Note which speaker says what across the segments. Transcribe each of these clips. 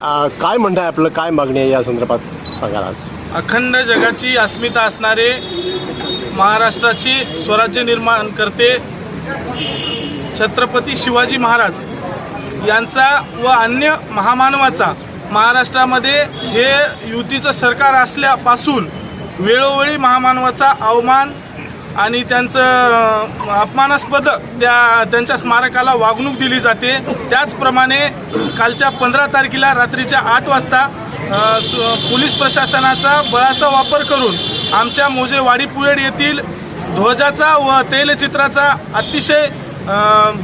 Speaker 1: काय म्हणणं आहे आपलं? काय मागणी आहे या संदर्भात सांगा आज?
Speaker 2: अखंड जगाची अस्मिता असणारे महाराष्ट्राची स्वराज्य निर्माण करते छत्रपती शिवाजी महाराज यांचा व अन्य महामानवाचा महाराष्ट्रामध्ये हे युतीचं सरकार असल्यापासून वेळोवेळी महामानवाचा अवमान आणि त्यांचं अपमानास्पद त्या त्यांच्या स्मारकाला वागणूक दिली जाते. त्याचप्रमाणे कालच्या पंधरा तारखेला रात्रीच्या आठ वाजता स- पोलीस प्रशासनाचा बळाचा वापर करून आमच्या मोजे वाडीपुळेड येथील ध्वजाचा व तैलचित्राचा अतिशय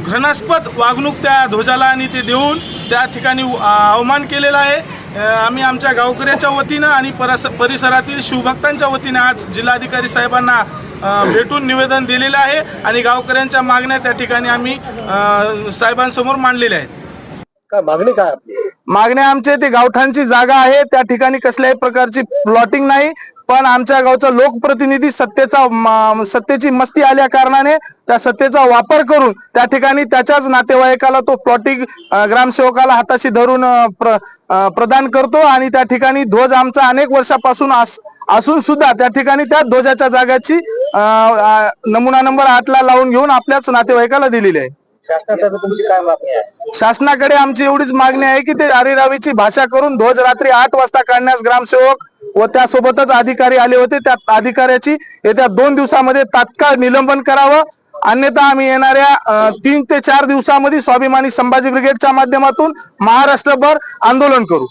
Speaker 2: घृणास्पद वागणूक त्या ध्वजाला आणि ते देऊन त्या ठिकाणी अवमान केलेला आहे. आम्ही आमच्या गावकऱ्याच्या वतीनं आणि परस परिसरातील शिवभक्तांच्या वतीनं आज जिल्हाधिकारी साहेबांना भेटून निवेदन दिलेलं आहे आणि गावकऱ्यांच्या मागण्या त्या ठिकाणी आम्ही साहेबांसमोर मांडलेल्या आहेत.
Speaker 1: मागणी काय आपली?
Speaker 3: मागण्या आमच्या ते गावठाणची जागा आहे त्या ठिकाणी कसल्याही प्रकारची प्लॉटिंग नाही पण आमच्या गावचा लोकप्रतिनिधी सत्तेचा सत्तेची मस्ती आल्या कारणाने त्या सत्तेचा वापर करून त्या ठिकाणी त्याच्याच नातेवाईकाला तो प्लॉटिंग ग्रामसेवकाला हाताशी धरून प्र- प्रदान करतो आणि त्या ठिकाणी ध्वज आमचा अनेक वर्षापासून अस- असून सुद्धा त्या ठिकाणी त्या ध्वजाच्या जागाची नमुना नंबर आठ ला लावून घेऊन आपल्याच नातेवाईकाला दिलेली आहे.
Speaker 1: शासनाकडे
Speaker 3: आमची एवढीच मागणी आहे की ते अरेरावीची भाषा करून ध्वज रात्री आठ वाजता काढण्यास ग्रामसेवक व त्यासोबतच अधिकारी आले होते. त्या अधिकाऱ्याची येत्या दोन दिवसामध्ये तात्काळ निलंबन करावं. अन्यथा आम्ही येणाऱ्या तीन ते चार दिवसामध्ये स्वाभिमानी संभाजी ब्रिगेडच्या माध्यमातून महाराष्ट्रभर आंदोलन करू.